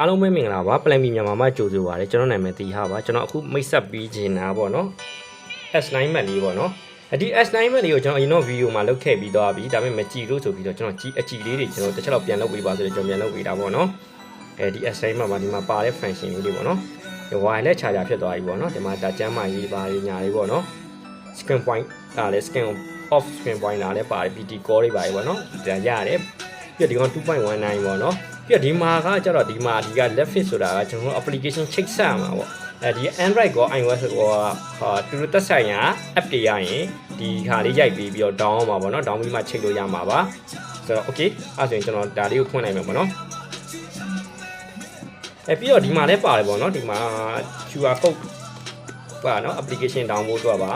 အားလုံးပဲမင်္ဂလာပါပလန်မီမြန်မာမှာကြိုဆိုပါရစေကျွန်တော်နာမည်တီဟာပါကျွန်တော်အခုမိတ်ဆက်ပြီးခြင်းနာပေါ့နော် S9 မှတ်လေးပေါ့နော်အဒီ S9 မှတ်လေးကိုကျွန်တော်အရင်တော့ဗီဒီယိုမှာလုပ်ခဲ့ပြီးသွားပြီဒါပေမဲ့မကြည့်လို့ဆိုပြီးတော့ကျွန်တော်ကြည့်အကြည့်လေးတွေကျွန်တော်တစ်ချက်တော့ပြန်လုပ်ပေးပါဆိုတော့ကျွန်တော်ပြန်လုပ်ပေးတာပေါ့နော်အဲဒီ S9 မှတ်မှာဒီမှာပါတဲ့ function လေးတွေပေါ့နော်ဒီ wireless charger ဖြစ်သွားပြီပေါ့နော်ဒီမှာဒါကျမ်းမာရေးပါညာလေးပေါ့နော် screen point ဒါလည်း screen off screen point ဒါလည်းပါတယ် PT core တွေပါတယ်ပေါ့နော်ဒါရတယ်ပြီးတော့ဒီကောင်2.19ပေါ့နော် ပြီးတော့ဒီမှာကကျတော့ဒီမှာဒီက left fit ဆိုတာကကျွန်တော်တို့ application ချိတ်ဆက်မှာပေါ့အဲဒီ Android ကော iOS ကောဟာတူတူသက်ဆိုင်ရာ app တွေရရင်ဒီခါလေးရိုက်ပြီးပြီးတော့ down အောင်ပါပေါ့နော် down ပြီးမှချိန်လို့ရမှာပါဆိုတော့ okay အဲဆိုရင်ကျွန်တော်ဒါလေးကိုဖွင့်လိုက်မယ်ပေါ့နော်အဲပြီးတော့ဒီမှာလည်းပါတယ်ပေါ့နော်ဒီမှာ QR code ပါနော် application download တော့ပါ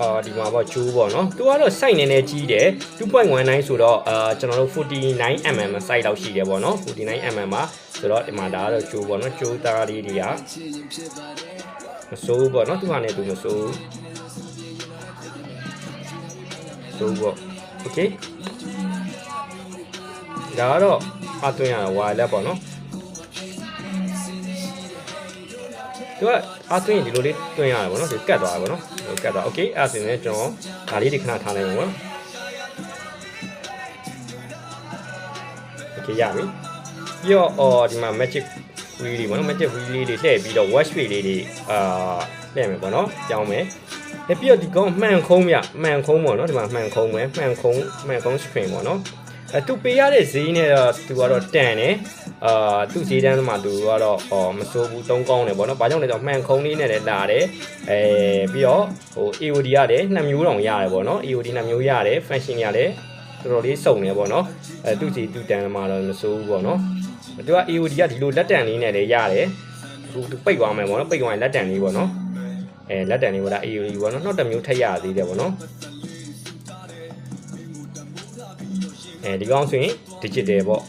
အာဒီမှာပေါ့ကျိုးပေါ့နော်သူကတော့ site နည်းနည်းကြီးတယ်2.19ဆိုတော့အာကျွန်တော်တို့ 49mm site လောက်ရှိတယ်ပေါ့နော် 49mm ပါဆိုတော့ဒီမှာဒါကတော့ကျိုးပေါ့နော်ကျိုးသားလေးတွေကမစိုးဘူးပေါ့နော်သူဟာနဲ့သူမစိုးဘူးစိုးပေါ့ okay ဒါကတော့အသွင်းရတာ wireless ပေါ့နော် သူကအားသွင်းရင်ဒီလိုလေးတွင်းရတယ်ပေါ့နော်ဒီကတ်သွားတယ်ပေါ့နော်ဟိုကတ်သွား okay အဲ့ဒါဆိုရင်ကျွန်တော်ဒါလေးဒီခဏထားလိုက်ပါမယ် okay ရပြီပြီးတော့အော်ဒီမှာ magic wheel တွေပေါ့နော် magic wheel လေးတွေထည့်ပြီးတော့ wash wheel လေးတွေအာထည့်မယ်ပေါ့နော်ကြောင်းမယ်အဲပြီးတော့ဒီကောင်မှန်ခုံးမြမှန်ခုံးပေါ့နော်ဒီမှာမှန်ခုံးပဲမှန်ခုံးမှန်ခုံး screen ပေါ့နော်အဲသူပေးရတဲ့ဈေးနဲ့တော့သူကတော့တန်တယ် အာသူဈေးတန်းမှာသူကတော့ဟောမစိုးဘူးသုံးကောင်းတယ်ပေါ့နော်။ဘာကြောင့်လဲဆိုတော့မှန်ခုံလေးနဲ့လည်းလာတယ်။အဲပြီးတော့ဟို AOD ရတယ်နှစ်မျိုးတောင်ရတယ်ပေါ့နော်။ AOD နှစ်မျိုးရတယ် function ရလည်းတော်တော်လေးစုံတယ်ပေါ့နော်။အဲသူစီသူတန်မှာတော့မစိုးဘူးပေါ့နော်။သူက AOD ကဒီလိုလက်တန်လေးနဲ့လည်းရတယ်။သူသူပိတ်သွားမယ်ပေါ့နော်။ပိတ်သွားရင်လက်တန်လေးပေါ့နော်။အဲလက်တန်လေးပေါ့ဒါ AOD ပေါ့နော်။နောက်တစ်မျိုးထပ်ရသေးတယ်ပေါ့နော်။အဲဒီကောင်ဆိုရင် digital ပေါ့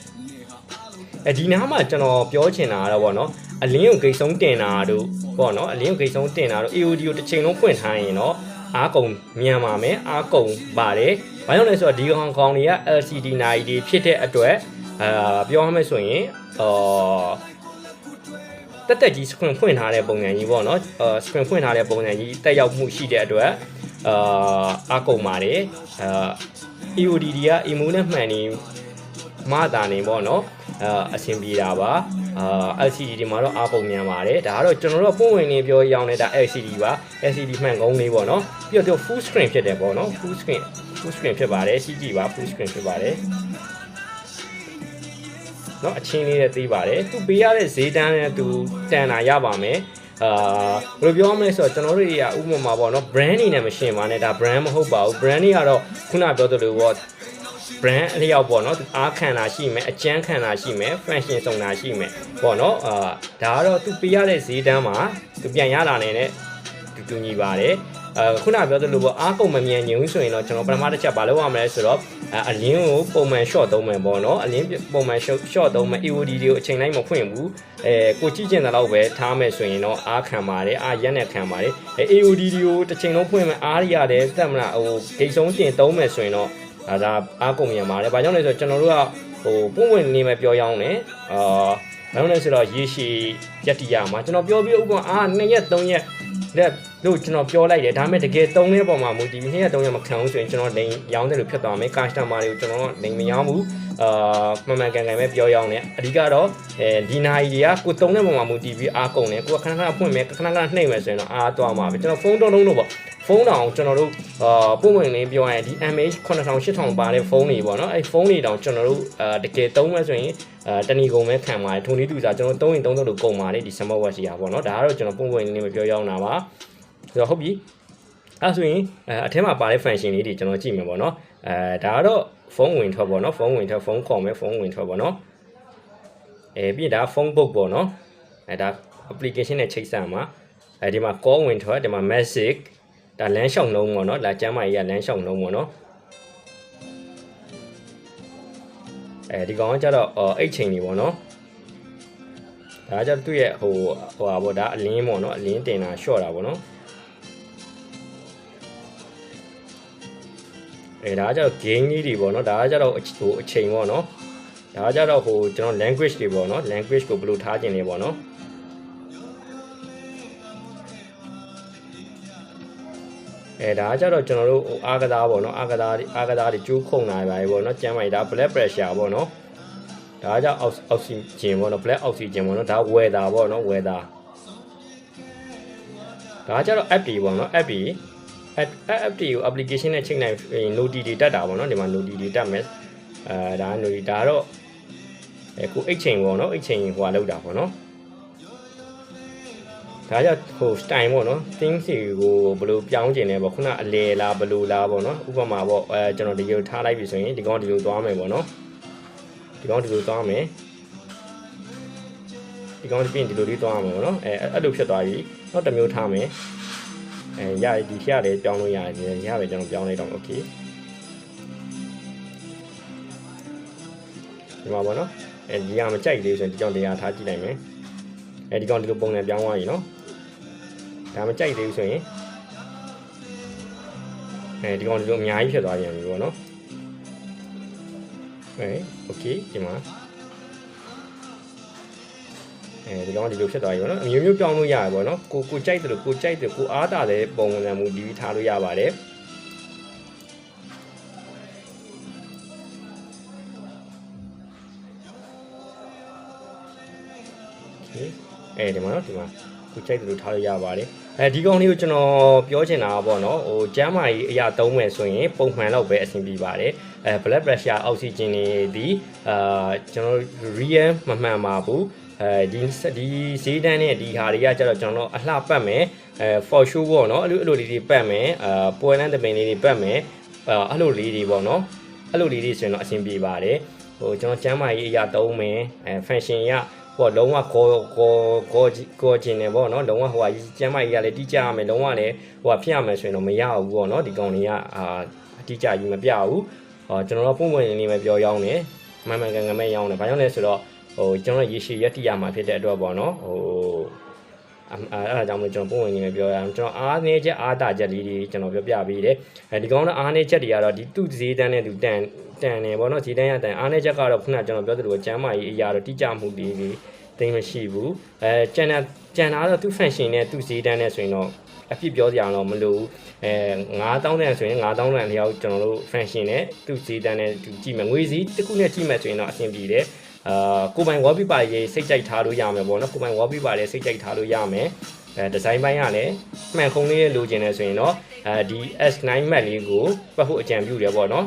အဲဒီနားမှာကျွန်တော်ပြောချင်တာကတော့ဗောနော်အလင်းကိုဂိတ်ဆုံးတင်တာတို့ဗောနော်အလင်းကိုဂိတ်ဆုံးတင်တာတို့ AOD ကိုတစ်ချိန်လုံးဖွင့်ထားရင်တော့အားကုန်မြန်ပါမယ်အားကုန်ပါတယ်ဘာကြောင့်လဲဆိုတော့ဒီကောင်ကောင်တွေက LCD နိုင်တွေဖြစ်တဲ့အတွက်အာပြောရမယ်ဆိုရင်အာတက်တက်ကြီး screen ဖွင့်ထားတဲ့ပုံစံကြီးပေါ့နော်အာ screen ဖွင့်ထားတဲ့ပုံစံကြီးတက်ရောက်မှုရှိတဲ့အတွက်အာအားကုန်ပါတယ်အာ EOD တွေက emo နဲ့မှန်နေ မှတာနေပေါ့နော်အာအဆင်ပြေတာပါအာ LCD ဒီမှာတော့အပုံမြန်ပါတယ်ဒါကတော့ကျွန်တော်တို့ပုံဝင်နေပြောရောင်းနေတာ LCD ပါ LCD မှန်ကုန်းလေးပေါ့နော်ပြီးတော့ full screen ဖြစ်တယ်ပေါ့နော် full screen full screen ဖြစ်ပါတယ်ရှိကြည့်ပါ full screen ဖြစ်ပါတယ်နော်အချင်းလေးနဲ့သိပါတယ်သူပေးရတဲ့ဈေးတန်းနဲ့သူတန်တာရပါမယ်အာဘယ်လိုပြောမလဲဆိုတော့ကျွန်တော်တို့တွေကဥပမာပေါ့နော် brand နေနဲ့မရှင်ပါနဲ့ဒါ brand မဟုတ်ပါဘူး brand တွေကတော့ခုနပြောသလိုပေါ့ brand အလျောက်ပေါ့နော်အားခံတာရှိမယ်အကျန်းခံတာရှိမယ် function စုံတာရှိမယ်ပေါ့နော်အာဒါကတော့သူပေးရတဲ့ဈေးတန်းမှာသူပြန်ရလာနေတဲ့တူတူညီပါတယ်အဲခုနပြောသလိုပေါ့အားကုန်မမြန်ညင်ဘူးဆိုရင်တော့ကျွန်တော်ပထမတစ်ချက်ဘာလုပ်ရမလဲဆိုတော့အလင်းကိုပုံမှန် short သုံးမယ်ပေါ့နော်အလင်းပုံမှန် short သုံးမယ် EOD တွေကိုအချိန်တိုင်းမဖွင့်ဘူးအဲကိုကြည့်ကျင်တဲ့လောက်ပဲထားမယ်ဆိုရင်တော့အားခံပါတယ်အားရက်နဲ့ခံပါတယ်အဲ EOD တွေကိုတစ်ချိန်လုံးဖွင့်မယ်အားရရတယ်တက်မလားဟိုဂိတ်ဆုံးတင်သုံးမယ်ဆိုရင်တော့ ဒါဒါအားကုန်မြန်ပါတယ်ဘာကြောင့်လဲဆိုတော့ကျွန်တော်တို့ကဟိုပုံဝင်နေမယ်ပြောရအောင်လေအာဘာလို့လဲဆိုတော့ရေရှည်ရက်တီရမှာကျွန်တော်ပြောပြီးဥပမာအား2ရက်3ရက်လက်လို့ကျွန်တော်ပြောလိုက်တယ်ဒါပေမဲ့တကယ်သုံးတဲ့ပုံမှာမူတည်ပြီး2ရက်3ရက်မခံဘူးဆိုရင်ကျွန်တော်လိန်ရောင်းတယ်လို့ဖြစ်သွားမယ် customer တွေကိုကျွန်တော်လိန်မရောင်းဘူးအာမှန်မှန်ကန်ကန်ပဲပြောရအောင်လေအဓိကတော့အဲဒီနိုင်တွေကကိုသုံးတဲ့ပုံမှာမူတည်ပြီးအားကုန်တယ်ကိုကခဏခဏဖွင့်မယ်ခဏခဏနှိမ့်မယ်ဆိုရင်တော့အားသွားမှာပဲကျွန်တော်ဖုန်းတုံးတုံးလို့ပေါ့ ဖုန်းတောင်ကျွန်တော်တို့အာပုံမှန်လေးပြောရရင်ဒီ MH 9000 8000ပါတဲ့ဖုန်းတွေပေါ့နော်အဲဖုန်းတွေတောင်ကျွန်တော်တို့အာတကယ်သုံးမယ်ဆိုရင်အာတဏီကုန်ပဲခံပါတယ်ထုံလေးတူစားကျွန်တော်သုံးရင်သုံးလို့ကုန်ပါတယ်ဒီ smart watch ကြီးอ่ะပေါ့နော်ဒါကတော့ကျွန်တော်ပုံမှန်လေးမပြောရအောင်တာပါဆိုတော့ဟုတ်ပြီအဲဆိုရင်အဲအထက်မှာပါတဲ့ function လေးတွေကျွန်တော်ကြည့်မယ်ပေါ့နော်အဲဒါကတော့ဖုန်းဝင်ထွက်ပေါ့နော်ဖုန်းဝင်ထွက်ဖုန်းခေါ်မယ်ဖုန်းဝင်ထွက်ပေါ့နော်အဲပြီးဒါဖုန်း book ပေါ့နော်အဲဒါ application နဲ့ချိတ်ဆက်မှာအဲဒီမှာ call ဝင်ထွက်ဒီမှာ message ဒါလမ်းလျှောက်နှုံးပေါ့နော်လာကျမ်းမာကြီးကလမ်းလျှောက်နှုံးပေါ့နော်အဲဒီကောင်ကကျတော့အိတ်ချိန်နေပေါ့နော်ဒါကကျတော့သူ့ရဲ့ဟိုဟိုဟာပေါ့ဒါအလင်းပေါ့နော်အလင်းတင်တာရှော့တာပေါ့နော်အဲဒါကကျတော့ gain ကြီးတွေပေါ့နော်ဒါကကျတော့ဟိုအချိန်ပေါ့နော်ဒါကြတော့ဟိုကျွန်တော် language တွေပေါ့နော် language ကိုဘယ်လိုထားခြင်းလဲပေါ့နော် အဲဒါကြတော့ကျွန်တော်တို့ဟိုအားကစားပေါ့နော်အားကစားအားကစားတွေကျိုးခုံလာပါပြီပေါ့နော်ကျမ်းမိုက်ဒါ blood pressure ပေါ့နော်ဒါကြောင့်အောက်အောက်ဆီဂျင်ပေါ့နော် black oxygen ပေါ့နော်ဒါ weather ပေါ့နော် weather ဒါကြတော့ app တွေပေါ့နော် app တွေ app app တွေကို application နဲ့ချိန်နိုင်ရင် noti တွေတက်တာပေါ့နော်ဒီမှာ noti တွေတက်မယ်အဲဒါ noti ဒါတော့အဲကိုအိတ်ချိန်ပေါ့နော်အိတ်ချိန်ဟိုဟာလောက်တာပေါ့နော် ဒါကြဟို style ပေါ့နော် things တွေကိုဘယ်လိုပြောင်းကျင်လဲပေါ့ခုနအလေလားဘယ်လိုလားပေါ့နော်ဥပမာပေါ့အဲကျွန်တော်ဒီလိုထားလိုက်ပြီဆိုရင်ဒီကောင်ဒီလိုသွားမယ်ပေါ့နော်ဒီကောင်ဒီလိုသွားမယ်ဒီကောင်ပြင်ဒီလိုလေးသွားမှာပေါ့နော်အဲအဲ့လိုဖြစ်သွားပြီနောက်တစ်မျိုးထားမယ်အဲရဒီထက်လည်းပြောင်းလို့ရတယ်ရပဲကျွန်တော်ပြောင်းလိုက်တော့ okay ဒီမှာပေါ့နော်အဲဒီကမကြိုက်သေးဆိုရင်ဒီကြောင့်တရားထားကြည့်လိုက်မယ်အဲဒီကောင်ဒီလိုပုံစံပြောင်းသွားပြီနော် ဒါမကြိုက်သေးဘူးဆိုရင်အဲဒီကောင်ဒီလိုအများကြီးဖြစ်သွားပြန်ပြီပေါ့နော်အဲโอเคဒီမှာအဲဒီကောင်ကဒီလိုဖြစ်သွားပြီပေါ့နော်အမျိုးမျိုးပြောင်းလို့ရတယ်ပေါ့နော်ကိုကိုကြိုက်တယ်လို့ကိုကြိုက်တယ်ကိုအားတာတဲ့ပုံစံမျိုးဒီထားလို့ရပါတယ်အဲဒီမှာနော်ဒီမှာကိုကြိုက်တယ်လို့ထားလို့ရပါတယ် အဲဒီကောင်လေးကိုကျွန်တော်ပြောချင်တာပေါ့နော်ဟိုကျမ်းမာရေးအရာသုံးမယ်ဆိုရင်ပုံမှန်တော့ပဲအဆင်ပြေပါတယ်အဲ blood pressure oxygen တွေဒီအာကျွန်တော် real မမှန်ပါဘူးအဲဒီဒီဈေးတန်းနဲ့ဒီဟာတွေကကျတော့ကျွန်တော်အလှပတ်မယ်အဲ for sure ပေါ့နော်အဲ့လိုအဲ့လိုလေးတွေပတ်မယ်အာပွဲလန်းတပင်လေးတွေပတ်မယ်အာအဲ့လိုလေးတွေပေါ့နော်အဲ့လိုလေးတွေဆိုရင်တော့အဆင်ပြေပါတယ်ဟိုကျွန်တော်ကျမ်းမာရေးအရာသုံးမယ်အဲ function ရ ဟိုလုံးဝကိုကိုကိုကိုချင်းနေပေါ့နော်လုံးဝဟိုဟာကျမ်းမာရေးကလည်းတိကျရမယ်လုံးဝလည်းဟိုဟာဖြစ်ရမယ်ဆိုရင်တော့မရဘူးပေါ့နော်ဒီကောင်တွေကအာအတိကျကြီးမပြဘူးဟောကျွန်တော်တို့ပုံမှန်နေပဲပြောရောင်းတယ်မှန်မှန်ကန်ကန်ပဲရောင်းတယ်ဘာကြောင့်လဲဆိုတော့ဟိုကျွန်တော်ရေရှည်ရက်တိရမှာဖြစ်တဲ့အတွက်ပေါ့နော်ဟို အဲအဲ့ဒါကြောင့်မလို့ကျွန်တော်ပုံဝင်နေပဲပြောရအောင်ကျွန်တော်အားနေချက်အားတာချက်လေးတွေကျွန်တော်ပြောပြပေးတယ်အဲဒီကောင်ကအားနေချက်တွေကတော့ဒီသူ့ဈေးတန်းနဲ့သူတန်တန်နေပေါ့နော်ဈေးတန်းရတန်အားနေချက်ကတော့ခုနကကျွန်တော်ပြောသလိုကျမ်းမာရေးအရာတော့တိကျမှုတွေတွေတိတ်မရှိဘူးအဲကျန်တဲ့ကျန်တာတော့သူ့ function နဲ့သူ့ဈေးတန်းနဲ့ဆိုရင်တော့အဖြစ်ပြောစရာတော့မလိုဘူးအဲ9000တန်ဆိုရင်9000တန်လျောက်ကျွန်တော်တို့ function နဲ့သူ့ဈေးတန်းနဲ့သူကြည့်မယ်ငွေစည်းတစ်ခုနဲ့ကြည့်မယ်ဆိုရင်တော့အဆင်ပြေတယ် အာကိုပိုင် wallpaper ရေးစိတ်ကြိုက်ထားလို့ရမယ်ပေါ့နော်ကိုပိုင် wallpaper ရေးစိတ်ကြိုက်ထားလို့ရမယ်အဲဒီဇိုင်းပိုင်းကလည်းမှန်ခုံလေးလိုချင်တယ်ဆိုရင်တော့အဲဒီ S9 mat လေးကိုပတ်ဖို့အကြံပြုတယ်ပေါ့နော်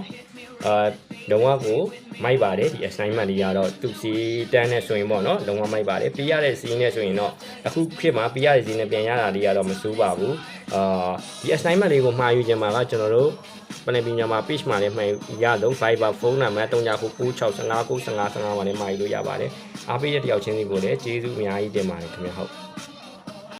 အာလုံးဝကိုမိုက်ပါတယ်ဒီ S9 mat လေးကတော့သူစီတန်းနဲ့ဆိုရင်ပေါ့နော်လုံးဝမိုက်ပါတယ်ပေးရတဲ့စီးနဲ့ဆိုရင်တော့အခုဖြစ်မှာပေးရတဲ့စီးနဲ့ပြန်ရတာလေးကတော့မစိုးပါဘူးအာဒီ S9 mat လေးကိုမှာယူခြင်းမှာကကျွန်တော်တို့ ပနေပညာမှာ page မှာလည်းမှန်ရတော့ Viber ဖုန်းနံပါတ်3996559555မှာလည်းမှာယူလို့ရပါတယ်အားပေးတဲ့တယောက်ချင်းစီကိုလည်းကျေးဇူးအများကြီးတင်ပါတယ်ခင်ဗျာဟုတ်